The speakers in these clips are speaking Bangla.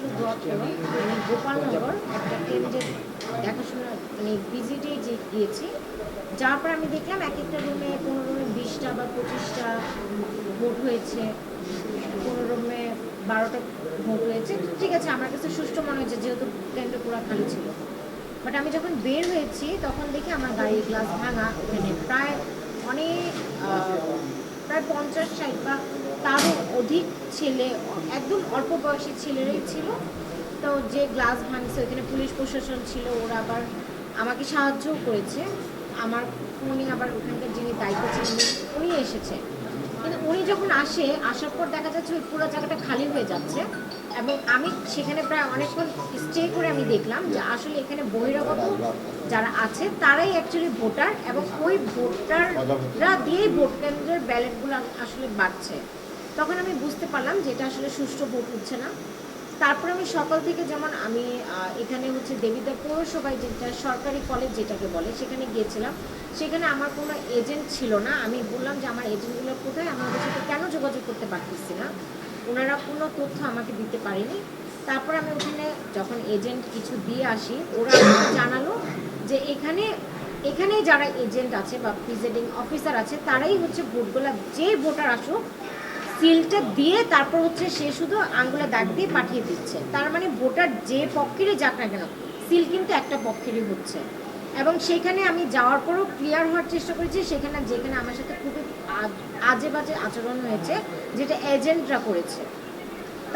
আসলে দোয়া করো আমি গোপালনগর একটা কেন্দ্রে দেখাশোনা মানে ভিজিটে যে গিয়েছি। যাওয়ার পর আমি দেখলাম এক একটা রুমে কোনো রুমে বিশটা বা পঁচিশটা ভোট হয়েছে, কোনো রুমে বারোটা ভোট হয়েছে। ঠিক আছে, আমার কাছে সুষ্ঠু মনে হয়েছে, যেহেতু কেন্দ্র পুরো খালি ছিল। বাট আমি যখন বের হয়েছি, তখন দেখি আমার গাড়ির গ্লাস ভাঙা। ওখানে প্রায় অনেক প্রায় পঞ্চাশ, ষাট বা তারও অধিক ছেলে, একদম অল্প বয়সী ছেলেরাই ছিল। তো যে গ্লাস ভাঙছে, ওইখানে পুলিশ প্রশাসন ছিল, ওরা আবার আমাকে সাহায্যও করেছে। আমার উনি আবার ওখানকার যিনি দায়িত্ব ছিলেন, উনি এসেছে। কিন্তু উনি যখন আসে, আসার পর দেখা যাচ্ছে ওই পুরো জায়গাটা খালি হয়ে যাচ্ছে। এবং আমি সেখানে প্রায় অনেকক্ষণ স্টে করে আমি দেখলাম যে আসলে এখানে বহিরাগত যারা আছে, তারাই অ্যাকচুয়ালি ভোটার এবং ওই ভোটাররা দিয়েই ভোট কেন্দ্রের ব্যালেটগুলো আসলে বাড়ছে। তখন আমি বুঝতে পারলাম যে এটা আসলে সুষ্ঠু ভোট হচ্ছে না। তারপর আমি সকাল থেকে যেমন আমি এখানে হচ্ছে দেবিদ্বার পৌরসভায় যেটা সরকারি কলেজ যেটাকে বলে, সেখানে গিয়েছিলাম। সেখানে আমার কোনো এজেন্ট ছিল না। আমি বললাম যে আমার এজেন্টগুলো কোথায়? আমি ওদের সাথে কেন যোগাযোগ করতে পারতেছি না? ওনারা কোনো তথ্য আমাকে দিতে পারেনি। তারপর আমি ওখানে যখন এজেন্ট কিছু দিয়ে আসি, ওরা আমাকে জানালো যে এখানে এখানে যারা এজেন্ট আছে বা প্রিজাইডিং অফিসার আছে, তারাই হচ্ছে ভোটগুলা যে ভোটার আসুক সিলটা দিয়ে তারপর হচ্ছে সে শুধু আঙ্গুলে দাগ দিয়ে পাঠিয়ে দিচ্ছে। তার মানে ভোটার যে পক্ষেরই যাক না কেন সিল কিন্তু একটা পক্ষেরই হচ্ছে। এবং সেখানে আমি যাওয়ার পরও ক্লিয়ার হওয়ার চেষ্টা করেছি সেখানে যেখানে আমার সাথে খুবই আজে বাজে আচরণ হয়েছে যেটা এজেন্টরা করেছে।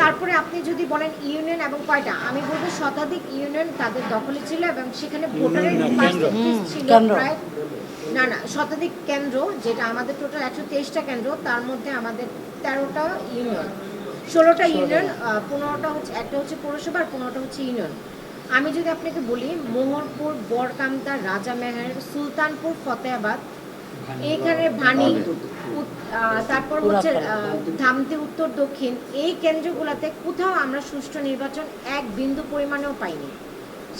তারপরে আপনি যদি বলেন ইউনিয়ন এবং কয়টা আমি বলব শতাধিক ইউনিয়ন তাদের দখলে ছিল এবং সেখানে ভোটারের ছিল প্রায় না না শতাধিক কেন্দ্র যেটা আমাদের টোটাল একশো তেইশটা কেন্দ্র তার মধ্যে আমাদের তেরোটা ইউনিয়ন ষোলোটা ইউনিয়ন পনেরোটা হচ্ছে একটা হচ্ছে পৌরসভা আর পনেরোটা হচ্ছে ইউনিয়ন আমি যদি আপনাকে বলি মোহরপুর বরকামতা রাজামেহের সুলতানপুর ফতেহাবাদ এইখানে ভানি তারপর হচ্ছে ধামতি উত্তর দক্ষিণ এই কেন্দ্রগুলোতে কোথাও আমরা সুষ্ঠু নির্বাচন এক বিন্দু পরিমাণেও পাইনি।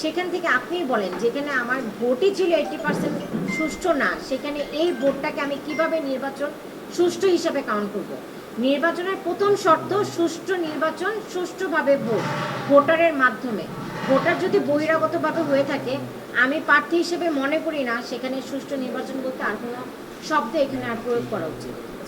সেখান থেকে আপনি বলেন, যেখানে আমার ভোটই ছিল এইটি পার্সেন্ট সুষ্ঠু না, সেখানে এই ভোটটাকে আমি কীভাবে নির্বাচন সুষ্ঠু হিসাবে কাউন্ট করব? নির্বাচনের প্রথম শর্ত, সুষ্ঠু নির্বাচন সুষ্ঠুভাবে ভোট, ভোটারের মাধ্যমে। ভোটার যদি বহিরাগতভাবে হয়ে থাকে, আমি প্রার্থী হিসেবে মনে করি না, সেখানে সুষ্ঠু নির্বাচন বলতে আর কোনো শব্দ এখানে আর প্রয়োগ করা উচিত।